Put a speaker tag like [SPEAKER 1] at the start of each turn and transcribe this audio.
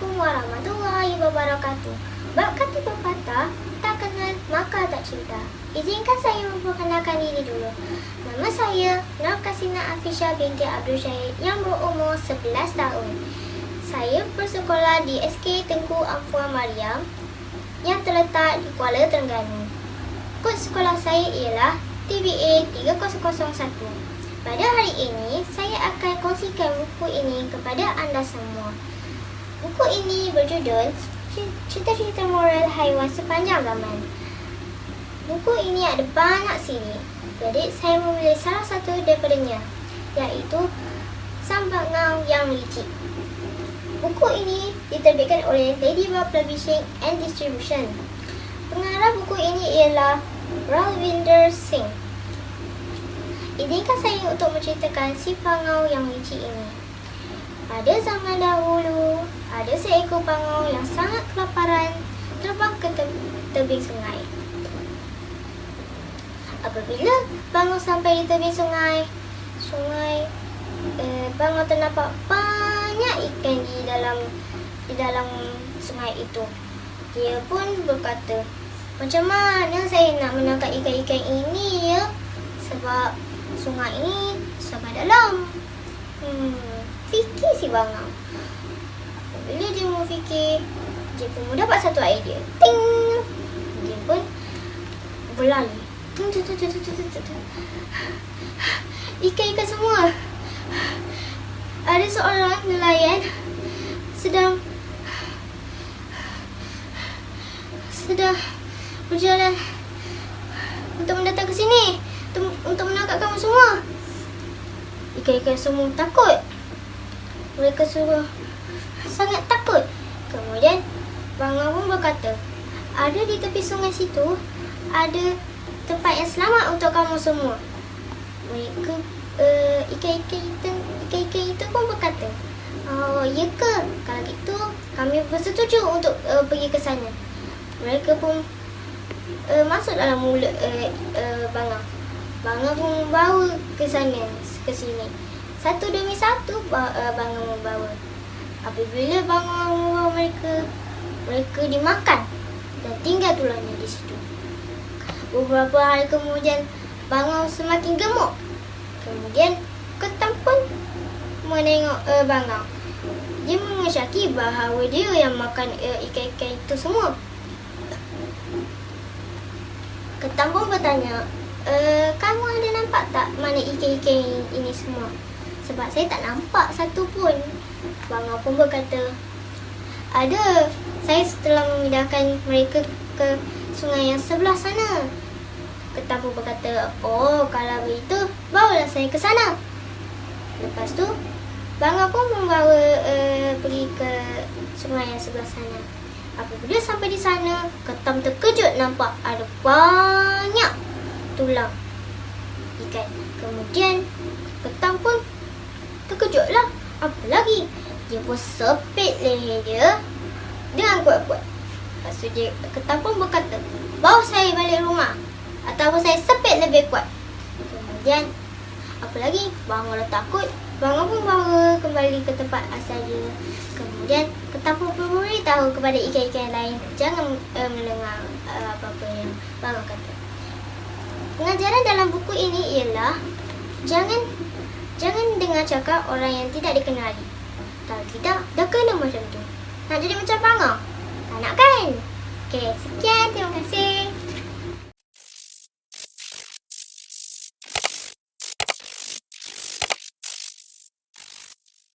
[SPEAKER 1] Assalamualaikum warahmatullahi wabarakatuh. Bab kata pepatah Tak kenal maka tak cinta. Izinkan saya memperkenalkan diri dulu. Nama saya Nur Kasina Afisha binti Abdul Syahid Yang berumur 11 tahun. Saya bersekolah di SK Tengku Afwa Mariam Yang terletak di Kuala Terengganu. Kod sekolah saya ialah TBA 3001 pada hari ini, saya akan kongsikan buku ini kepada anda semua. Buku ini berjudul Cerita-cerita moral haiwan sepanjang zaman. Buku ini ada banyak siri. Jadi saya memilih salah satu daripadanya iaitu Sang Bangau Yang Licik. Buku ini diterbitkan oleh Ladybug Publishing and Distribution. Pengarah buku ini ialah Ralvinder Singh. Izinkan saya untuk menceritakan si pangau yang licik ini. Pada zaman dahulu, ada seekor pangau yang sangat kelaparan terbang ke te- tebing sungai. Apabila bangau sampai di tebing sungai, sungai eh, bangau ternampak banyak ikan di dalam di dalam sungai itu. Dia pun berkata, macam mana saya nak menangkap ikan-ikan ini ya? Sebab sungai ini sangat dalam. Hmm, fikir si bangau. Fikir, dia pun mendapat satu idea. Ting! Dia pun berlari. Ikan-ikan semua. Ada seorang nelayan sedang sedang berjalan untuk mendatang ke sini untuk menangkap kamu semua. Ikan-ikan semua takut. Mereka semua sangat takut. Kemudian Bangau pun berkata, ada di tepi sungai situ ada tempat yang selamat untuk kamu semua. Mereka uh, ikan-ikan itu ikan-ikan itu pun berkata, Oh, ya ke? Kalau gitu, kami bersetuju untuk uh, pergi ke sana. Mereka pun uh, masuk dalam mulut uh, uh, Bangau. Bangau pun membawa ke sana, ke sini. Satu demi satu uh, membawa. Apabila Bangau membawa mereka, mereka dimakan dan tinggal tulangnya di situ. Beberapa hari kemudian, Bangau semakin gemuk. Kemudian, ketam pun menengok uh, Bangau. Dia mengesyaki bahawa dia yang makan uh, ikan-ikan itu semua. Ketam pun bertanya, e, kamu ada nampak tak mana ikan-ikan ini semua? Sebab saya tak nampak satu pun. Bangau pun berkata, ada. Saya setelah memindahkan mereka ke sungai yang sebelah sana. Ketam pun berkata, oh kalau begitu, bawalah saya ke sana. Lepas tu, Bangau pun membawa uh, pergi ke sungai yang sebelah sana. Apabila sampai di sana, Ketam terkejut nampak ada banyak tulang ikan. Kemudian, Ketam pun terkejutlah. Apa lagi? Dia pun sepit leher dia dengan kuat-kuat. Lepas tu dia, Ketam pun berkata, bawa saya balik rumah. Ataupun saya sepit lebih kuat. Kemudian, apa lagi? Bangau dah takut. Bangau pun bawa kembali ke tempat asal dia. Kemudian, Ketam pun beritahu kepada ikan-ikan lain. Jangan uh, mendengar uh, apa-apa yang Bangau kata. Pengajaran dalam buku ini ialah jangan Jangan dengar cakap orang yang tidak dikenali. Kalau tidak, dah kena macam tu. Nak jadi macam panggang? Tak nak kan? Okey, sekian. Terima kasih.